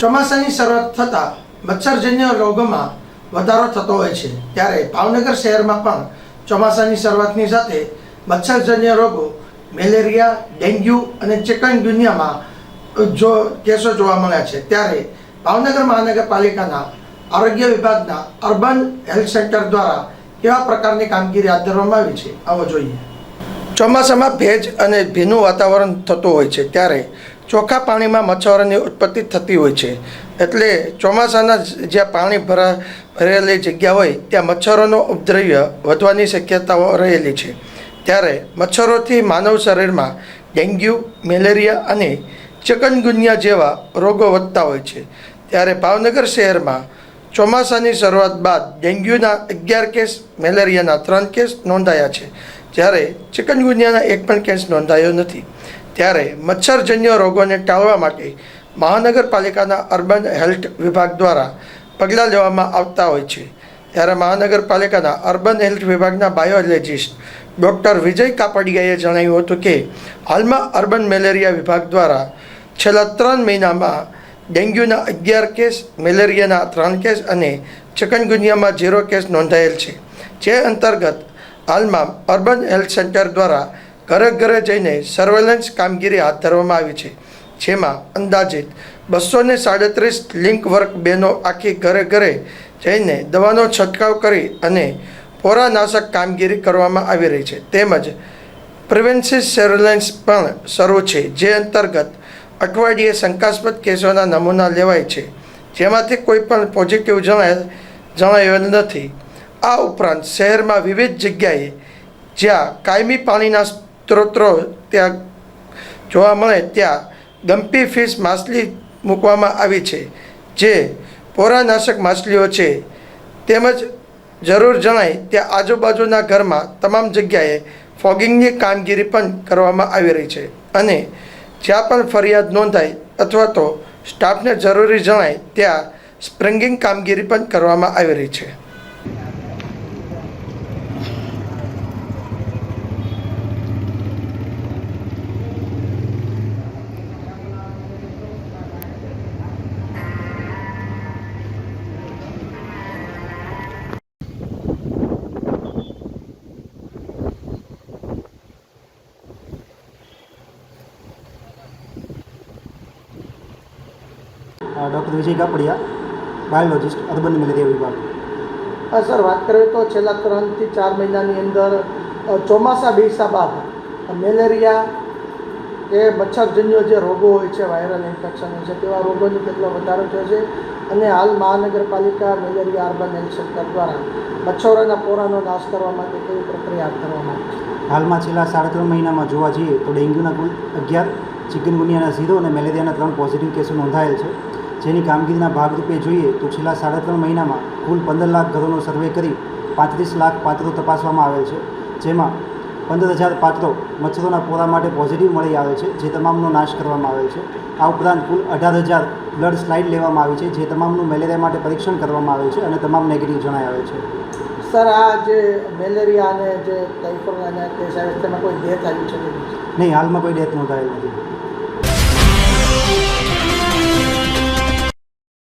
ચોમાસાની શરૂઆત થતાં મચ્છરજન્ય રોગોમાં વધારો થતો હોય છે. ત્યારે ભાવનગર શહેરમાં પણ ચોમાસાની શરૂઆતની સાથે મચ્છરજન્ય રોગો, મેલેરિયા, ડેન્ગ્યુ અને ચિકનગુનિયામાં જો કેસો જોવા મળ્યા છે. ત્યારે ભાવનગર મહાનગરપાલિકાના આરોગ્ય વિભાગના અર્બન હેલ્થ સેન્ટર દ્વારા કેવા પ્રકારની કામગીરી હાથ ધરવામાં આવી છે? આવો જોઈએ. ચોમાસામાં ભેજ અને ભીનું વાતાવરણ થતું હોય છે. ત્યારે ચોખ્ખા પાણીમાં મચ્છરોની ઉત્પત્તિ થતી હોય છે. એટલે ચોમાસાના જ્યાં પાણી ભરા ભરેલી જગ્યા હોય, ત્યાં મચ્છરોનો ઉપદ્રવ્ય વધવાની શક્યતાઓ રહેલી છે. ત્યારે મચ્છરોથી માનવ શરીરમાં ડેન્ગ્યુ, મેલેરિયા અને ચિકનગુનિયા જેવા રોગો વધતા હોય છે. ત્યારે ભાવનગર શહેરમાં ચોમાસાની શરૂઆત બાદ ડેન્ગ્યુના અગિયાર કેસ, મેલેરિયાના ત્રણ કેસ નોંધાયા છે. જ્યારે ચિકનગુનિયાના એક પણ કેસ નોંધાયો નથી. ત્યારે મચ્છરજન્ય રોગોને ટાળવા માટે મહાનગરપાલિકાના અર્બન હેલ્થ વિભાગ દ્વારા પગલાં લેવામાં આવતા હોય છે. ત્યારે મહાનગરપાલિકાના અર્બન હેલ્થ વિભાગના બાયોલોજિસ્ટ ડૉક્ટર વિજય કાપડિયાએ જણાવ્યું હતું કે, હાલમાં અર્બન મેલેરિયા વિભાગ દ્વારા છેલ્લા ત્રણ મહિનામાં ડેન્ગ્યુના અગિયાર કેસ, મેલેરિયાના ત્રણ કેસ અને ચિકનગુનિયામાં ઝીરો કેસ નોંધાયેલ છે. જે અંતર્ગત હાલમાં અર્બન હેલ્થ સેન્ટર દ્વારા ઘરે ઘરે જઈને સર્વેલન્સ કામગીરી હાથ ધરવામાં આવી છે, જેમાં અંદાજિત બસો ને સાડત્રીસ લિંક વર્ક બહેનો આખી ઘરે ઘરે જઈને દવાનો છંટકાવ કરી અને પોરાનાશક કામગીરી કરવામાં આવી રહી છે. તેમજ પ્રિવેન્સિવ સર્વેલન્સ પણ શરૂ છે, જે અંતર્ગત અઠવાડિયે શંકાસ્પદ કેસોના નમૂના લેવાય છે, જેમાંથી કોઈ પણ પોઝિટિવ જણાય જણાયેલ નથી. આ ઉપરાંત શહેરમાં વિવિધ જગ્યાએ જ્યાં કાયમી પાણીના સ્ત્રોતો ત્યાં જોવા મળે ત્યાં ગમ્પી ફિશ માછલી મૂકવામાં આવી છે, જે પોરાનાશક માછલીઓ છે. તેમજ જરૂર જણાય ત્યાં આજુબાજુના ઘરમાં તમામ જગ્યાએ ફોગિંગની કામગીરી પણ કરવામાં આવી રહી છે અને જ્યાં પણ ફરિયાદ નોંધાય અથવા તો સ્ટાફને જરૂરી જણાય ત્યાં સ્પ્રિંગિંગ કામગીરી પણ કરવામાં આવી રહી છે. Doctor Vijay Kapadia biologist urban malaria વિભાગ. હા સર વાત કરીએ તો છેલ્લા ત્રણથી ચાર મહિનાની અંદર ચોમાસા બેસા બાદ મેલેરિયા એ મચ્છરજન્ય જે રોગો હોય છે વાયરલ ઇન્ફેક્શન હોય છે તેવા રોગોનો કેટલો વધારો થયો છે અને હાલ મહાનગરપાલિકા મેલેરિયા અર્બન હેલ્થ સેન્ટર દ્વારા મચ્છરોના પોરાનો નાશ કરવા માટે કેવી પ્રક્રિયા હાથ ધરવામાં આવી છે? હાલમાં છેલ્લા સાડા ત્રણ મહિનામાં જોવા જઈએ તો ડેન્ગ્યુના કુલ અગિયાર ચિકનગુનિયાના ઝીરો અને મેલેરિયાના ત્રણ પોઝિટિવ કેસો નોંધાયેલ છે. જેની કામગીરીના ભાગરૂપે જોઈએ તો છેલ્લા સાડા ત્રણ મહિનામાં કુલ પંદર લાખ ઘરોનો સર્વે કરી પાંત્રીસ લાખ પાત્રો તપાસવામાં આવેલ છે જેમાં પંદર હજાર પાત્રો મચ્છરોના પોરા માટે પોઝિટિવ મળી આવે છે જે તમામનો નાશ કરવામાં આવેલ છે. આ ઉપરાંત કુલ અઢાર હજાર બ્લડ સ્લાઇડ લેવામાં આવી છે જે તમામનું મેલેરિયા માટે પરીક્ષણ કરવામાં આવેલ છે અને તમામ નેગેટિવ જણાય આવે છે. સર આ જે મેલેરિયા અને જે ટાઇફોઇડ અને કેસ આવે તેમાં કોઈ ડેથ આવી છે? નહીં હાલમાં કોઈ ડેથ નોંધાયેલ નથી.